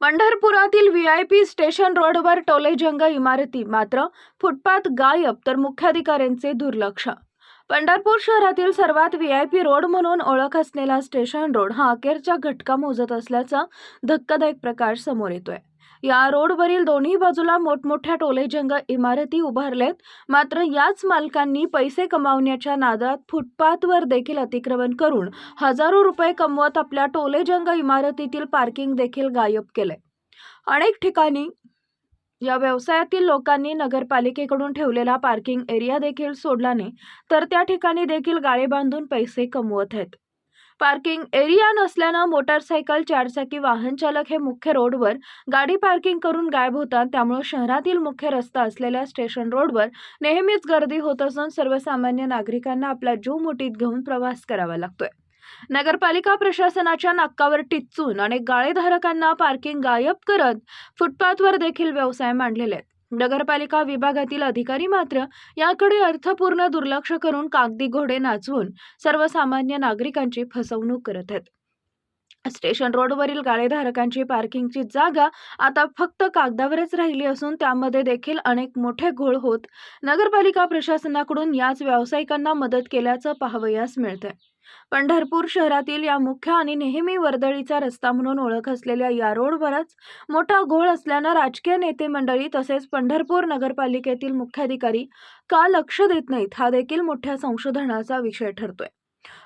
पंढरपुरातील V I P station रोडवर टोलेजंग इमारती मात्र फुटपाथ गायब तर मुख्याधिकाऱ्यांचे दुर्लक्ष. पंढरपूर शहरातील सर्वात व्ही आय पी रोड म्हणून ओळख असलेला स्टेशन रोड हा अखेरच्या घटका मोजत असल्याचा धक्कादायक प्रकार समोर येतोय. या रोडवरील दोन्ही बाजूला मोठमोठ्या टोलेजंग इमारती उभारलेत. मात्र याच मालकांनी पैसे कमावण्याच्या नादात फुटपाथवर देखील अतिक्रमण करून हजारो रुपये कमवत आपल्या टोलेजंग इमारतीतील पार्किंग देखील गायब केले. अनेक ठिकाणी या व्यवसायातील लोकांनी नगरपालिकेकडून ठेवलेला पार्किंग एरिया देखील सोडला नाही तर त्या ठिकाणी देखील गाळे बांधून पैसे कमवत आहेत. पार्किंग एरिया नसल्यानं मोटारसायकल चारचाकी वाहन चालक हे मुख्य रोडवर गाडी पार्किंग करून गायब होतात. त्यामुळे शहरातील मुख्य रस्ता असलेल्या स्टेशन रोडवर नेहमीच गर्दी होत असून सर्वसामान्य नागरिकांना आपला जीव मुठीत घेऊन प्रवास करावा लागतोय. नगरपालिका प्रशासनाच्या नाकावर टिचून अनेक गाळेधारकांना पार्किंग गायब करत फुटपाथवर देखील व्यवसाय मांडलेले आहेत. नगरपालिका विभागातील अधिकारी मात्र याकडे अर्थपूर्ण दुर्लक्ष करून कागदी घोडे नाचवून सर्वसामान्य नागरिकांची फसवणूक करत आहेत. स्टेशन रोडवरील गाळेधारकांची पार्किंगची जागा आता फक्त कागदावरच राहिली असून त्यामध्ये देखील अनेक मोठे घोळ होत नगरपालिका प्रशासनाकडून याच व्यावसायिकांना मदत केल्याचं पाहावयास मिळतंय. पंढरपूर शहरातील या मुख्य आणि नेहमी वर्दळीचा रस्ता म्हणून ओळख असलेल्या या रोडवरच मोठा घोळ असल्यानं राजकीय नेते मंडळी तसेच पंढरपूर नगरपालिकेतील मुख्याधिकारी का लक्ष देत नाहीत हा देखील मोठ्या संशोधनाचा विषय ठरतोय.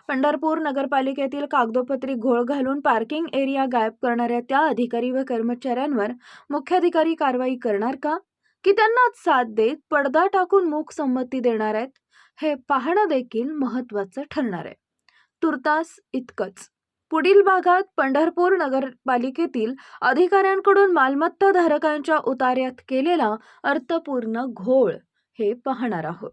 पंढरपूर नगरपालिकेतील कागदोपत्री घोळ घालून पार्किंग एरिया गायब करणाऱ्या त्या अधिकारी व कर्मचाऱ्यांवर मुख्याधिकारी कारवाई करणार का? की त्यांना साथ देत पडदा टाकून मूक संमती देणार आहेत? हे पाहणं देखील महत्त्वाचं ठरणार आहे. तुर्तास इतकंच. पुढील भागात पंढरपूर नगरपालिकेतील अधिकाऱ्यांकडून मालमत्ता धारकांच्या उतार्यात केलेला अर्थपूर्ण घोळ हे पाहणार आहोत.